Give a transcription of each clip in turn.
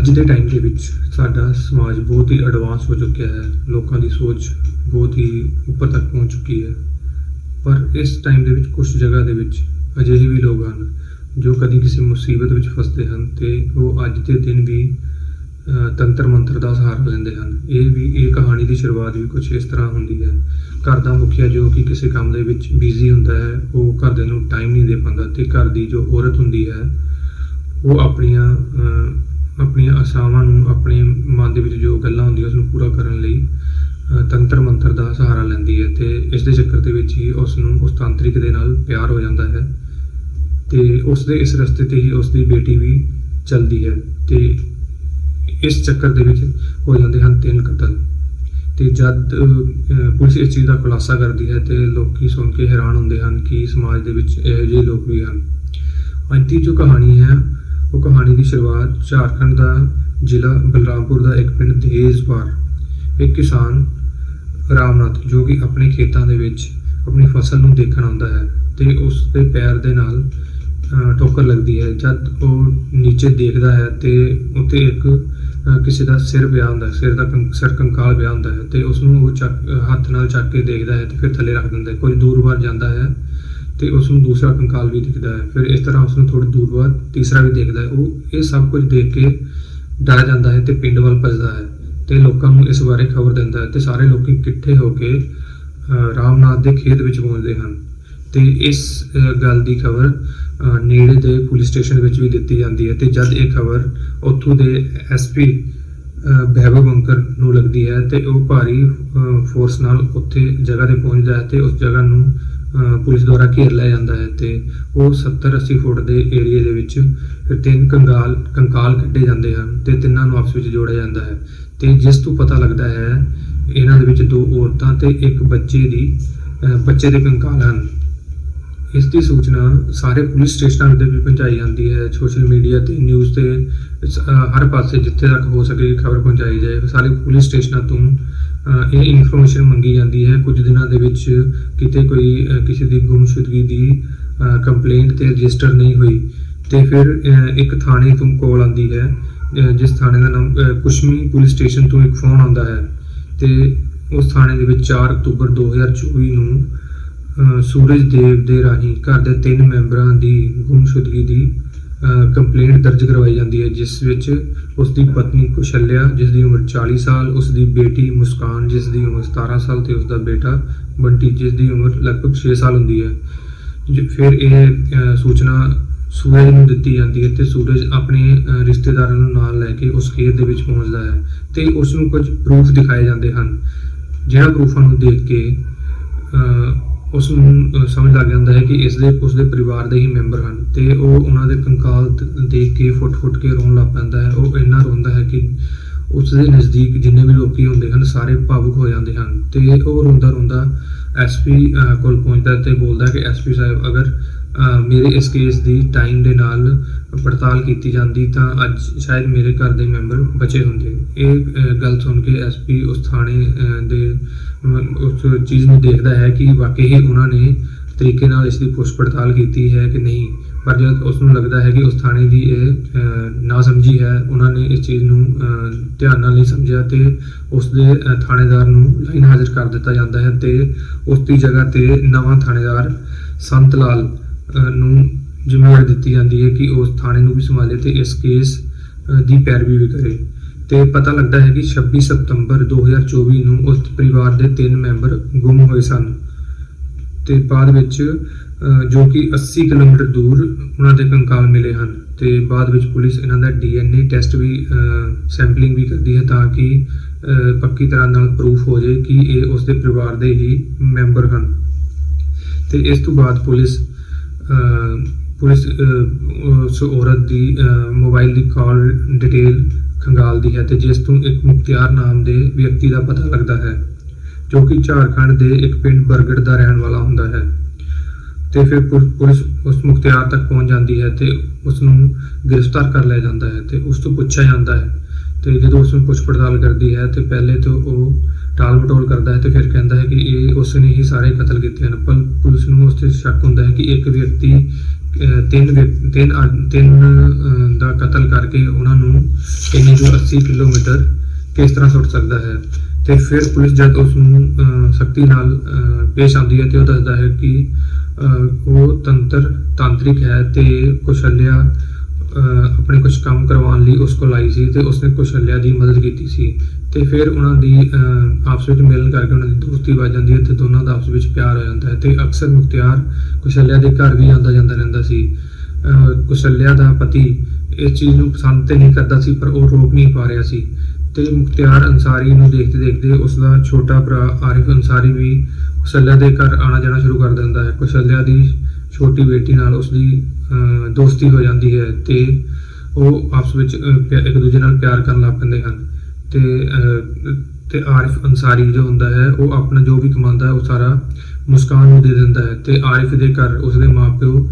ਅੱਜ ਦੇ ਟਾਈਮ ਦੇ ਵਿੱਚ ਸਾਡਾ ਸਮਾਜ ਬਹੁਤ ਹੀ ਐਡਵਾਂਸ ਹੋ ਚੁੱਕਿਆ ਹੈ। ਲੋਕਾਂ ਦੀ ਸੋਚ ਬਹੁਤ ਹੀ ਉੱਪਰ ਤੱਕ ਪਹੁੰਚ ਚੁੱਕੀ ਹੈ। ਪਰ ਇਸ ਟਾਈਮ ਦੇ ਵਿੱਚ ਕੁਝ ਜਗ੍ਹਾ ਦੇ ਵਿੱਚ ਅਜਿਹੇ ਵੀ ਲੋਕ ਹਨ ਜੋ ਕਦੀ ਕਿਸੇ ਮੁਸੀਬਤ ਵਿੱਚ ਫਸਦੇ ਹਨ ਤੇ ਉਹ ਅੱਜ ਦੇ ਦਿਨ ਵੀ ਤੰਤਰ ਮੰਤਰ ਦਾ ਸਹਾਰਾ ਲੈਂਦੇ ਹਨ। ਇਹ ਵੀ, ਇਹ ਕਹਾਣੀ ਦੀ ਸ਼ੁਰੂਆਤ ਵੀ ਕੁਝ ਇਸ ਤਰ੍ਹਾਂ ਹੁੰਦੀ ਹੈ। ਘਰ ਦਾ ਮੁਖੀਆ ਜੋ ਕਿ ਕਿਸੇ ਕੰਮ ਦੇ ਵਿੱਚ ਬਿਜ਼ੀ ਹੁੰਦਾ ਹੈ, ਉਹ ਘਰਦਿਆਂ ਨੂੰ ਟਾਈਮ ਨਹੀਂ ਦੇ ਪਾਉਂਦਾ ਤੇ ਘਰ ਦੀ ਜੋ ਔਰਤ ਹੁੰਦੀ ਹੈ, ਉਹ ਆਪਣੀਆਂ ਆਪਣੀਆਂ ਆਸ਼ਾਵਾਂ ਨੂੰ, ਆਪਣੇ ਮਨ ਦੇ ਵਿੱਚ ਜੋ ਗੱਲਾਂ ਹੁੰਦੀਆਂ ਉਸ ਨੂੰ ਪੂਰਾ ਕਰਨ ਲਈ ਤੰਤਰ ਮੰਤਰ ਦਾ ਸਹਾਰਾ ਲੈਂਦੀ ਹੈ ਤੇ ਇਸ ਦੇ ਚੱਕਰ ਦੇ ਵਿੱਚ ਹੀ ਉਸ ਨੂੰ ਉਸ ਤਾਂਤਰਿਕ ਦੇ ਨਾਲ ਪਿਆਰ ਹੋ ਜਾਂਦਾ ਹੈ ਤੇ ਉਸ ਦੇ ਇਸ ਰਸਤੇ ਤੇ ਹੀ ਉਸ ਦੀ ਬੇਟੀ ਵੀ ਚੱਲਦੀ ਹੈ ਤੇ ਇਸ ਚੱਕਰ ਦੇ ਵਿੱਚ ਹੋ ਜਾਂਦੇ ਹਨ ਤਿੰਨ ਕਤਲ ਤੇ ਜਦ ਪੁਲਿਸ ਇਸ ਚੀਜ਼ ਦਾ ਖੁਲਾਸਾ ਕਰਦੀ ਹੈ ਤੇ ਲੋਕੀ ਸੁਣ ਕੇ ਹੈਰਾਨ ਹੁੰਦੇ ਹਨ ਕਿ ਸਮਾਜ ਦੇ ਵਿੱਚ ਇਹੋ ਜਿਹੇ ਲੋਕ ਵੀ ਹਨ। ਅੱਜ ਦੀ ਜੋ ਕਹਾਣੀ ਹੈ ਉਹ ਕਹਾਣੀ ਦੀ ਸ਼ੁਰੂਆਤ ਝਾਰਖੰਡ ਦਾ ਜ਼ਿਲ੍ਹਾ ਬਲਰਾਮਪੁਰ ਦਾ ਇੱਕ ਪਿੰਡ ਦੇਜ਼ਵਾਰ ਇੱਕ ਕਿਸਾਨ ਰਾਮਨਾਥ, ਜੋ ਕਿ ਆਪਣੇ ਖੇਤਾਂ ਦੇ ਵਿੱਚ ਆਪਣੀ ਫਸਲ ਨੂੰ ਦੇਖਣ ਆਉਂਦਾ ਹੈ ਤੇ ਉਸ ਦੇ ਪੈਰ ਦੇ ਨਾਲ ਠੋਕਰ ਲੱਗਦੀ ਹੈ। ਜਦ ਉਹ ਨੀਚੇ ਦੇਖਦਾ ਹੈ ਤੇ ਉੱਤੇ ਇੱਕ ਕਿਸੇ ਦਾ ਸਿਰ ਪਿਆ ਹੁੰਦਾ ਹੈ, ਸਿਰ ਦਾ ਸਿਰ ਕੰਕਾਲ ਪਿਆ ਹੁੰਦਾ ਹੈ ਤੇ ਉਸ ਨੂੰ ਉਹ ਚੱਕ ਹੱਥ ਨਾਲ ਚੱਕ ਕੇ ਦੇਖਦਾ ਹੈ ਤੇ ਫਿਰ ਥੱਲੇ ਰੱਖ ਦਿੰਦਾ ਹੈ। ਕੁਝ ਦੂਰ ਬਾਹਰ ਜਾਂਦਾ ਹੈ ਤੇ ਉਸ ਨੂੰ ਦੂਸਰਾ ਕੰਕਾਲ ਵੀ ਦਿਖਦਾ ਹੈ। ਫਿਰ ਇਸ ਤਰ੍ਹਾਂ ਉਸ ਨੂੰ ਥੋੜੀ ਦੂਰ ਬਾਅਦ ਤੀਸਰਾ ਵੀ ਦੇਖਦਾ ਹੈ। ਉਹ ਇਹ ਸਭ ਕੁਝ ਦੇਖ ਕੇ ਡਰ ਜਾਂਦਾ ਹੈ ਤੇ ਪਿੰਡ ਵੱਲ ਭੱਜਦਾ ਹੈ ਤੇ ਲੋਕਾਂ ਨੂੰ ਇਸ ਬਾਰੇ ਖਬਰ ਦਿੰਦਾ ਹੈ ਤੇ ਸਾਰੇ ਲੋਕੀ ਇਕੱਠੇ ਹੋ ਕੇ ਅਹ, ਰਾਮਨਾਥ ਦੇ ਖੇਤ ਵਿੱਚ ਪਹੁੰਚਦੇ ਹਨ। ਤੇ ਇਸ ਗੱਲ ਦੀ ਖਬਰ ਨੇੜੇ ਦੇ ਪੁਲਿਸ ਸਟੇਸ਼ਨ ਵਿੱਚ ਵੀ ਦਿੱਤੀ ਜਾਂਦੀ ਹੈ ਤੇ ਜਦ ਇਹ ਖਬਰ ਉੱਥੋਂ ਦੇ ਐਸਪੀ ਬਹਿਬਬ ਬੰਕਰ ਨੂੰ ਲੱਗਦੀ ਹੈ ਤੇ ਉਹ ਭਾਰੀ ਫੋਰਸ ਨਾਲ ਉੱਥੇ ਜਗ੍ਹਾ ਤੇ ਪਹੁੰਚਦਾ ਹੈ ਤੇ ਉਸ ਜਗ੍ਹਾ ਨੂੰ ਪੁਲਿਸ ਦੁਆਰਾ ਘੇਰ ਲਿਆ ਜਾਂਦਾ ਹੈ ਤੇ ਉਹ 70 80 ਫੁੱਟ ਦੇ ਏਰੀਆ ਦੇ ਵਿੱਚ ਤਿੰਨ ਕੰਗਾਲ, ਕੰਕਾਲ ਕੱਢੇ ਜਾਂਦੇ ਹਨ ਤੇ ਤਿੰਨਾਂ ਨੂੰ ਆਪਸ ਵਿੱਚ ਜੋੜਿਆ ਜਾਂਦਾ ਹੈ। ਤੇ ਜਿਸ ਤੋਂ ਪਤਾ ਲੱਗਦਾ ਹੈ, ਇਹਨਾਂ ਦੇ ਵਿੱਚ ਦੋ ਔਰਤਾਂ ਤੇ ਇੱਕ ਬੱਚੇ ਦੀ ਬੱਚੇ ਦੇ ਕੰਕਾਲ ਹਨ। ਇਸ ਦੀ ਸੂਚਨਾ ਸਾਰੇ ਪੁਲਿਸ ਸਟੇਸ਼ਨਾਂ ਤੇ ਵੀ ਪਹੁੰਚਾਈ ਜਾਂਦੀ ਹੈ। ਸੋਸ਼ਲ ਮੀਡੀਆ ਤੇ, ਨਿਊਜ਼ ਤੇ ਹਰ ਪਾਸੇ ਜਿੱਥੇ ਤੱਕ ਹੋ ਸਕੇ ਖਬਰ ਪਹੁੰਚਾਈ ਜਾਏ। ਸਾਰੇ ਪੁਲਿਸ ਸਟੇਸ਼ਨਾਂ ਤੋਂ ਇਹ ਇਨਫੋਰਮੇਸ਼ਨ ਮੰਗੀ ਜਾਂਦੀ ਹੈ। ਕੁਝ ਦਿਨਾਂ ਦੇ ਵਿੱਚ ਕਿਤੇ ਕੋਈ ਕਿਸੇ ਦੀ ਗੁੰਮਸ਼ੁਦਗੀ ਦੀ ਕੰਪਲੇਂਟ ਤੇ ਰਜਿਸਟਰ ਨਹੀਂ ਹੋਈ ਤੇ ਫਿਰ ਇੱਕ ਥਾਣੇ ਤੋਂ ਕਾਲ ਆਉਂਦੀ ਹੈ ਜਿਸ ਥਾਣੇ ਦਾ ਨਾਮ, ਅਹ ਕੁਸ਼ਮੀ ਪੁਲਿਸ ਸਟੇਸ਼ਨ ਤੋਂ ਇੱਕ ਫੋਨ ਆਉਂਦਾ ਹੈ ਤੇ ਉਸ ਥਾਣੇ ਦੇ ਵਿੱਚ 4 ਅਕਤੂਬਰ 2024 ਨੂੰ ਸੂਰਜ ਦੇਵ ਦੇ ਰਾਹੀਂ ਘਰ ਦੇ ਤਿੰਨ ਮੈਂਬਰਾਂ ਦੀ ਗੁੰਮਸ਼ੁਦਗੀ ਦੀ ਕੰਪਲੇਂਟ ਦਰਜ ਕਰਵਾਈ ਜਾਂਦੀ ਹੈ, ਜਿਸ ਵਿੱਚ ਉਸ ਦੀ ਪਤਨੀ ਕੁਸ਼ਲਿਆ ਜਿਸ ਦੀ ਉਮਰ 40 ਸਾਲ ਉਸ ਦੀ ਬੇਟੀ ਮੁਸਕਾਨ ਜਿਸ ਦੀ ਉਮਰ 17 ਸਾਲ ਤੇ ਉਸ ਦਾ ਬੇਟਾ ਬੰਟੀ ਜਿਸ ਦੀ ਉਮਰ ਲਗਭਗ 6 ਸਾਲ ਹੁੰਦੀ ਹੈ। ਜ- ਫਿਰ ਇਹ ਸੂਚਨਾ ਸੂਰਜ ਨੂੰ ਦਿੱਤੀ ਜਾਂਦੀ ਹੈ ਤੇ ਸੂਰਜ ਆਪਣੇ ਰਿਸ਼ਤੇਦਾਰਾਂ ਨੂੰ ਨਾਲ ਲੈ ਕੇ ਉਸ ਖੇਤ ਦੇ ਵਿੱਚ ਪਹੁੰਚਦਾ ਹੈ ਤੇ ਉਸ ਨੂੰ ਕੁਝ ਪ੍ਰੂਫ ਦਿਖਾਏ ਜਾਂਦੇ ਹਨ। ਜਿਹੜਾ ਪ੍ਰੂਫਾਂ ਨੂੰ ਦੇਖ ਕੇ ਉਸ ਨੂੰ ਸਮਝ ਲੱਗ ਜਾਂਦਾ ਹੈ ਕਿ ਇਸ ਦੇ, ਉਸ ਦੇ ਪਰਿਵਾਰ ਦੇ ਹੀ ਮੈਂਬਰ ਹਨ ਤੇ ਉਹ ਉਹਨਾਂ ਦੇ ਕੰਕਾਲ ਦੇਖ ਕੇ ਫੁੱਟ-ਫੁੱਟ ਕੇ ਰੋਣ ਲੱਗ ਪੈਂਦਾ ਹੈ। ਉਹ ਇੰਨਾ ਰੋਂਦਾ ਹੈ ਕਿ ਉਸ ਦੇ ਨਜ਼ਦੀਕ ਜਿੰਨੇ ਵੀ ਲੋਕੀ ਹੁੰਦੇ ਹਨ, ਸਾਰੇ ਭਾਵੁਕ ਹੋ ਜਾਂਦੇ ਹਨ ਤੇ ਉਹ ਰੋਂਦਾ ਰੋਂਦਾ ਐਸਪੀ ਕੋਲ ਪਹੁੰਚਦਾ ਹੈ ਤੇ ਬੋਲਦਾ ਹੈ ਕਿ ਐਸਪੀ ਸਾਹਿਬ, ਅਗਰ ਮੇਰੇ ਇਸ ਕੇਸ ਦੀ ਟਾਈਮ ਦੇ ਨਾਲ ਪੜਤਾਲ ਕੀਤੀ ਜਾਂਦੀ ਤਾਂ ਅੱਜ ਸ਼ਾਇਦ ਮੇਰੇ ਘਰ ਦੇ ਮੈਂਬਰ ਬਚੇ ਹੁੰਦੇ। ਇਹ ਗੱਲ ਸੁਣ ਕੇ ਐਸਪੀ ਉਸ ਥਾਣੇ ਦੇ ਉਸ ਚੀਜ਼ ਨੂੰ ਦੇਖਦਾ ਹੈ ਕਿ ਵਾਕਈ ਹੀ ਉਹਨਾਂ ਨੇ ਤਰੀਕੇ ਨਾਲ ਇਸ ਦੀ ਪੁੱਛ ਪੜਤਾਲ ਕੀਤੀ ਹੈ ਕਿ ਨਹੀਂ। ਪਰ ਜਦ ਉਸ ਨੂੰ ਲੱਗਦਾ ਹੈ ਕਿ ਉਸ ਥਾਣੇ ਦੀ ਇਹ ਨਾ ਸਮਝੀ ਹੈ, ਉਹਨਾਂ ਨੇ ਇਸ ਚੀਜ਼ ਨੂੰ ਧਿਆਨ ਨਾਲ ਨਹੀਂ ਸਮਝਿਆ ਤੇ ਉਸ ਦੇ ਥਾਣੇਦਾਰ ਨੂੰ ਲਾਈਨ ਹਾਜ਼ਰ ਕਰ ਦਿੱਤਾ ਜਾਂਦਾ ਹੈ ਤੇ ਉਸ ਦੀ ਜਗ੍ਹਾ ਤੇ ਨਵਾਂ ਥਾਣੇਦਾਰ ਸੰਤ ਲਾਲ ਨੂੰ ਜ਼ਿੰਮੇਵਾਰੀ ਦਿੱਤੀ ਜਾਂਦੀ ਹੈ ਕਿ ਉਸ ਥਾਣੇ ਨੂੰ ਵੀ ਸੰਭਾਲੇ ਤੇ ਇਸ ਕੇਸ ਦੀ ਪੈਰਵੀ ਵੀ ਕਰੇ। ਤੇ ਪਤਾ ਲੱਗਦਾ ਹੈ ਕਿ 26 ਸਤੰਬਰ 2024 ਨੂੰ ਉਸ ਪਰਿਵਾਰ ਦੇ ਤਿੰਨ ਮੈਂਬਰ ਗੁੰਮ ਹੋਏ ਸਨ। ਤੇ ਬਾਅਦ ਵਿੱਚ ਜੋ ਕਿ 80 ਕਿਲੋਮੀਟਰ ਦੂਰ ਉਹਨਾਂ ਦੇ ਕੰਕਾਲ ਮਿਲੇ ਹਨ। ਤੇ ਬਾਅਦ ਵਿੱਚ ਪੁਲਿਸ ਇਹਨਾਂ ਦਾ ਡੀਐਨਏ ਟੈਸਟ ਵੀ ਸੈਂਪਲਿੰਗ ਵੀ ਕਰਦੀ ਹੈ ਤਾਂ ਕਿ ਪੱਕੀ ਤਰ੍ਹਾਂ ਨਾਲ ਪ੍ਰੂਫ ਹੋ ਜਾਏ ਕਿ ਇਹ ਉਸ ਦੇ ਪਰਿਵਾਰ ਦੇ ਹੀ ਮੈਂਬਰ ਹਨ। ਤੇ ਇਸ ਤੋਂ ਬਾਅਦ ਪੁਲਿਸ ਪੁਲਿਸ ਅਹ, ਉਸ ਔਰਤ ਦੀ ਅਹ, ਮੋਬਾਈਲ ਦੀ ਕਾਲ ਡਿਟੇਲ ਖੰਗਾਲਦੀ ਹੈ ਤੇ ਜਿਸ ਤੋਂ ਇੱਕ ਮੁਖਤਿਆਰ ਨਾਮ ਦੇ ਵਿਅਕਤੀ ਦਾ ਪਤਾ ਲੱਗਦਾ ਹੈ ਜੋ ਕਿ ਝਾਰਖੰਡ ਦੇ ਇੱਕ ਪਿੰਡ ਬਰਗੜ ਦਾ ਰਹਿਣ ਵਾਲਾ ਹੁੰਦਾ ਹੈ। ਤੇ ਫਿਰ ਪੁਲਿਸ ਉਸ ਮੁਖਤਿਆਰ ਤੱਕ ਪਹੁੰਚ ਜਾਂਦੀ ਹੈ ਤੇ ਉਸ ਨੂੰ ਗ੍ਰਿਫਤਾਰ ਕਰ ਲਿਆ ਜਾਂਦਾ ਹੈ ਤੇ ਉਸ ਤੋਂ ਪੁੱਛਿਆ ਜਾਂਦਾ ਹੈ। ਤੇ ਜਦੋਂ ਉਸ ਨੂੰ ਪੁੱਛ ਪੜਤਾਲ ਕਰਦੀ ਹੈ ਤੇ ਪਹਿਲੇ ਤੋਂ ਉਹ ਟਾਲ ਮਟੋਲ ਕਰਦਾ ਹੈ ਤੇ ਫਿਰ ਕਹਿੰਦਾ ਹੈ ਕਿ ਇਹ ਉਸ ਨੇ ਹੀ ਸਾਰੇ ਕਤਲ ਕੀਤੇ ਹਨ ਪਰ ਪੁਲਿਸ ਨੂੰ ਉਸ ਤੇ ਸ਼ੱਕ ਹੁੰਦਾ ਹੈ ਕਿ ਇੱਕ ਵਿਅਕਤੀ ਤਿੰਨ ਵਿਅਕ- ਤਿੰਨ ਆ- ਤਿੰਨ ਅਹ, ਦਾ ਕਤਲ ਕਰਕੇ ਉਹਨਾਂ ਨੂੰ ਇੰਨੀ ਦੂਰ 80 ਕਿਲੋਮੀਟਰ ਕਿਸ ਤਰ੍ਹਾਂ ਸੁੱਟ ਸਕਦਾ ਹੈ? ਤੇ ਫਿਰ ਪੁਲਿਸ ਜਦ ਉਸ ਨੂੰ ਅਹ, ਸਖਤੀ ਨਾਲ ਅਹ, ਪੇਸ਼ ਆਉਂਦੀ ਹੈ ਤੇ ਉਹ ਦੱਸਦਾ ਹੈ ਕਿ ਅਹ, ਉਹ ਤੰਤਰ ਤਾਂਤਰਿਕ ਹੈ ਤੇ ਕੁਸ਼ਲਿਆ ਆਪਣੇ ਕੁਝ ਕੰਮ ਕਰਵਾਉਣ ਲਈ ਉਸ ਕੋਲ ਆਈ ਸੀ ਤੇ ਉਸਨੇ ਕੁਸ਼ਲਿਆ ਦੀ ਮਦਦ ਕੀਤੀ ਸੀ ਤੇ ਫਿਰ ਉਹਨਾਂ ਦੀ ਅਹ, ਆਪਸ ਵਿੱਚ ਮਿਲਣ ਕਰਕੇ ਉਹਨਾਂ ਦੀ ਦੋਸਤੀ ਵੱਜ ਜਾਂਦੀ ਹੈ ਤੇ ਦੋਨਾਂ ਦਾ ਆਪਸ ਵਿੱਚ ਪਿਆਰ ਹੋ ਜਾਂਦਾ ਹੈ ਤੇ ਅਕਸਰ ਮੁਖਤਿਆਰ ਕੁਸ਼ਲਿਆ ਦੇ ਘਰ ਵੀ ਆਉਂਦਾ ਜਾਂਦਾ ਰਹਿੰਦਾ ਸੀ। ਅਹ, ਕੁਸ਼ਲਿਆ ਦਾ ਪਤੀ ਇਸ ਚੀਜ਼ ਨੂੰ ਪਸੰਦ ਤੇ ਨਹੀਂ ਕਰਦਾ ਸੀ ਪਰ ਉਹ ਰੋਕ ਨਹੀਂ ਪਾ ਰਿਹਾ ਸੀ। ਤੇ ਮੁਖਤਿਆਰ ਅੰਸਾਰੀ ਨੂੰ ਦੇਖਦੇ ਦੇਖਦੇ ਉਸ ਦਾ ਛੋਟਾ ਭਰਾ ਆਰਿਫ ਅੰਸਾਰੀ ਵੀ ਕੁਸ਼ਲਿਆ ਦੇ ਘਰ ਆਣਾ ਜਾਣਾ ਸ਼ੁਰੂ ਕਰ ਦਿੰਦਾ ਹੈ। ਕੁਸ਼ਲਿਆ ਦੀ ਛੋਟੀ ਬੇਟੀ ਨਾਲ ਉਸ ਦੀ ਦੋਸਤੀ ਹੋ ਜਾਂਦੀ ਹੈ ਤੇ ਉਹ ਆਪਸ ਵਿੱਚ ਇੱਕ ਦੂਜੇ ਨਾਲ ਪਿਆਰ ਕਰਨ ਲੱਗ ਪੈਂਦੇ ਹਨ। ਤੇ ਤੇ ਆਰਿਫ ਅੰਸਾਰੀ ਜੋ ਹੁੰਦਾ ਹੈ ਉਹ ਆਪਣਾ ਜੋ ਵੀ ਕਮਾਉਂਦਾ ਹੈ ਉਹ ਸਾਰਾ ਮੁਸਕਾਨ ਨੂੰ ਦੇ ਦਿੰਦਾ ਹੈ। ਤੇ ਆਰਿਫ ਦੇ ਘਰ ਉਸਦੇ ਮਾਪਿਓ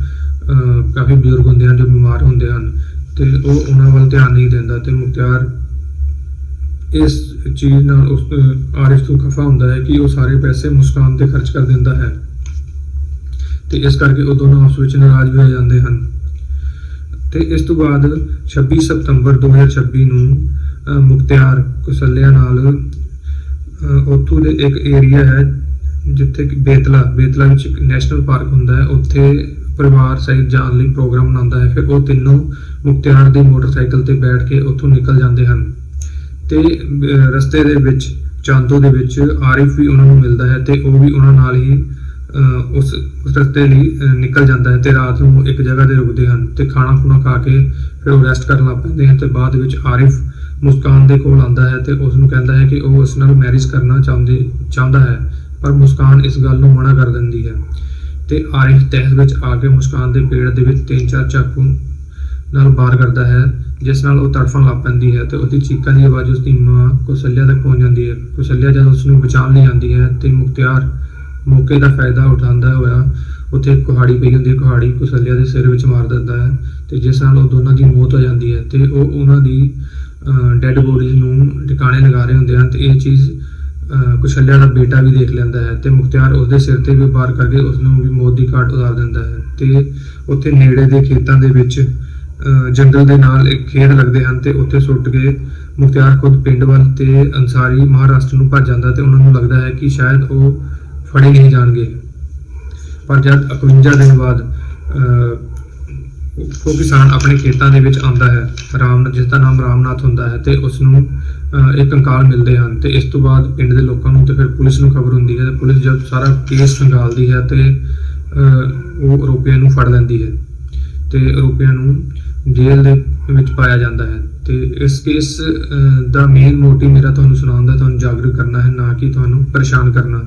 ਅਹ, ਕਾਫੀ ਬਜ਼ੁਰਗ ਹੁੰਦੇ ਹਨ ਜੋ ਬਿਮਾਰ ਹੁੰਦੇ ਹਨ। ਤੇ ਉਹ ਉਹਨਾਂ ਵੱਲ ਧਿਆਨ ਨਹੀਂ ਦਿੰਦਾ ਤੇ ਮੁਖਤਿਆਰ ਇਸ ਚੀਜ਼ ਨਾਲ ਉਸ ਆਰਿਫ ਤੋਂ ਖਫਾ ਹੁੰਦਾ ਹੈ ਕਿ ਉਹ ਸਾਰੇ ਪੈਸੇ ਮੁਸਕਾਨ ਤੇ ਖਰਚ ਕਰ ਦਿੰਦਾ ਹੈ। ਤੇ ਇਸ ਕਰਕੇ ਉਹ ਦੋਨੋਂ ਆਪਸ ਵਿੱਚ ਨਾਰਾਜ਼ ਵੀ ਹੋ ਜਾਂਦੇ ਹਨ। ਤੇ ਇਸ ਤੋਂ ਬਾਅਦ 26 ਸਤੰਬਰ 2026 ਨੂੰ ਮੁਖਤਿਆਰ ਕੁਸਲਿਆ ਨਾਲ ਉੱਥੋਂ ਦੇ ਇੱਕ ਏਰੀਆ ਹੈ ਜਿੱਥੇ ਕਿ ਬੇਤਲਾ ਬੇਤਲਾ ਵਿੱਚ ਇੱਕ ਨੈਸ਼ਨਲ ਪਾਰਕ ਹੁੰਦਾ ਹੈ। ਉੱਥੇ ਪਰਿਵਾਰ ਸਹਿਤ ਜਾਣ ਲਈ ਪ੍ਰੋਗਰਾਮ ਬਣਾਉਂਦਾ ਹੈ। ਫਿਰ ਉਹ ਤਿੰਨੋਂ ਮੁਖਤਿਆਰ ਦੀ ਮੋਟਰਸਾਈਕਲ ਤੇ ਬੈਠ ਕੇ ਉੱਥੋਂ ਨਿਕਲ ਜਾਂਦੇ ਹਨ। ਤੇ ਰਸਤੇ ਦੇ ਵਿੱਚ, ਚਾਂਦੋ ਦੇ ਵਿੱਚ ਆਰਿਫ ਵੀ ਉਹਨਾਂ ਨੂੰ ਮਿਲਦਾ ਹੈ ਤੇ ਉਹ ਵੀ ਉਹਨਾਂ ਨਾਲ ਹੀ ਉਸ ਉਸ ਰਸਤੇ ਲਈ ਅਹ, ਨਿਕਲ ਜਾਂਦਾ ਹੈ ਤੇ ਰਾਤ ਨੂੰ ਇੱਕ ਜਗ੍ਹਾ ਤੇ ਰੁਕਦੇ ਹਨ ਤੇ ਖਾਣਾ ਖੁਣਾ ਖਾ ਕੇ ਫਿਰ ਉਹ ਰੈਸਟ ਕਰਨ ਲੱਗ ਪੈਂਦੇ ਹਨ ਤੇ ਬਾਅਦ ਵਿੱਚ ਆਰਿਫ ਮੁਸਕਾਨ ਦੇ ਕੋਲ ਆਉਂਦਾ ਹੈ ਤੇ ਉਸ ਨੂੰ ਕਹਿੰਦਾ ਹੈ ਕਿ ਉਹ ਉਸ ਨਾਲ ਮੈਰਿਜ ਕਰਨਾ ਚਾਹੁੰਦੇ ਚਾਹੁੰਦਾ ਹੈ ਪਰ ਮੁਸਕਾਨ ਇਸ ਗੱਲ ਨੂੰ ਮਨਾ ਕਰ ਦਿੰਦੀ ਹੈ ਤੇ ਆਰਿਫ ਤਹਿਸ ਵਿੱਚ ਆ ਕੇ ਮੁਸਕਾਨ ਦੇ ਪੇੜ ਦੇ ਵਿੱਚ ਤਿੰਨ ਚਾਰ ਚਾਕੂ ਨਾਲ ਵਾਰ ਕਰਦਾ ਹੈ ਜਿਸ ਨਾਲ ਉਹ ਤੜਫਣ ਲੱਗ ਪੈਂਦੀ ਹੈ ਤੇ ਉਹਦੀ ਚੀਕਾਂ ਦੀ ਆਵਾਜ਼ ਉਸ ਦੀ ਮਾਂ ਕੁਸਲਿਆ ਤੱਕ ਪਹੁੰਚ ਜਾਂਦੀ ਹੈ। ਕੁਸਲਿਆ ਜਦ ਉਸ ਨੂੰ ਬਚਾਉਣ ਲਈ ਆਉਂਦੀ ਹੈ ਤੇ ਮੁਖਤਿਆਰ ਮੌਕੇ ਦਾ ਫਾਇਦਾ ਉਠਾਉਂਦਾ ਹੋਇਆ ਉੱਥੇ ਕੁਹਾੜੀ ਪਈ ਹੁੰਦੀ ਹੈ ਕੁਹਾੜੀ ਕੁਸਲਿਆ ਦੇ ਸਿਰ ਵਿੱਚ ਮਾਰ ਦਿੰਦਾ ਹੈ ਤੇ ਜਿਸ ਨਾਲ ਉਹ ਦੋਨਾਂ ਦੀ ਮੌਤ ਹੋ ਜਾਂਦੀ ਹੈ ਤੇ ਉਹ ਉਹਨਾਂ ਦੀ ਡੈੱਡ ਬੋਡੀਜ਼ ਨੂੰ ਟਿਕਾਣੇ ਲਗਾ ਰਹੇ ਹੁੰਦੇ ਹਨ ਤੇ ਇਹ ਚੀਜ਼ ਕੁਸ਼ਲਿਆ ਦਾ ਬੇਟਾ ਵੀ ਦੇਖ ਲੈਂਦਾ ਹੈ ਤੇ ਮੁਖਤਿਆਰ ਉਸਦੇ ਸਿਰ ਤੇ ਵੀ ਵਾਰ ਕਰਕੇ ਉਸ ਨੂੰ ਵੀ ਮੌਤ ਦੀ ਘਾਟ ਉਤਾਰ ਦਿੰਦਾ ਹੈ ਤੇ ਉੱਥੇ ਨੇੜੇ ਦੇ ਖੇਤਾਂ ਦੇ ਵਿੱਚ ਅਹ, ਜੰਗਲ ਦੇ ਨਾਲ ਇੱਕ ਖੇਤ ਲੱਗਦੇ ਹਨ ਤੇ ਉੱਥੇ ਸੁੱਟ ਕੇ ਮੁਖਤਿਆਰ ਖੁਦ ਪਿੰਡ ਵੱਲ ਤੇ ਅੰਸਾਰੀ ਮਹਾਰਾਸ਼ਟਰ ਨੂੰ ਭੱਜ ਜਾਂਦਾ ਤੇ ਉਹਨਾਂ ਨੂੰ ਲੱਗਦਾ ਹੈ ਕਿ ਸ਼ਾਇਦ ਉਹ ਫੜੇ ਨਹੀਂ ਜਾਣਗੇ। ਪਰ ਜਦ 51 ਦਿਨ ਬਾਅਦ ਉਹ ਕਿਸਾਨ ਆਪਣੇ ਖੇਤਾਂ ਦੇ ਵਿੱਚ ਆਉਂਦਾ ਹੈ ਰਾਮ ਜਿਸ ਦਾ ਨਾਮ ਰਾਮਨਾਥ ਹੁੰਦਾ ਹੈ ਤੇ ਉਸ ਨੂੰ ਅਹ, ਕੰਕਾਲ ਮਿਲਦੇ ਹਨ ਤੇ ਇਸ ਤੋਂ ਬਾਅਦ ਪਿੰਡ ਦੇ ਲੋਕਾਂ ਨੂੰ ਤੇ ਫਿਰ ਪੁਲਿਸ ਨੂੰ ਖਬਰ ਹੁੰਦੀ ਹੈ ਤੇ ਪੁਲਿਸ ਜਦ ਸਾਰਾ ਕੇਸ ਸੰਭਾਲਦੀ ਹੈ ਤੇ ਉਹ ਆਰੋਪੀਆਂ ਨੂੰ ਫੜ ਲੈਂਦੀ ਹੈ ਤੇ ਆਰੋਪੀਆਂ ਨੂੰ ਜੇਲ੍ਹ ਦੇ ਵਿੱਚ ਪਾਇਆ ਜਾਂਦਾ ਹੈ ਤੇ ਇਸ ਕੇਸ ਦਾ ਮੇਨ ਮੋਟਿਵ ਮੇਰਾ ਤੁਹਾਨੂੰ ਸੁਣਾਉਣ ਦਾ ਤੁਹਾਨੂੰ ਜਾਗਰੂਕ ਕਰਨਾ ਹੈ ਨਾ ਕਿ ਤੁਹਾਨੂੰ ਪਰੇਸ਼ਾਨ ਕਰਨਾ।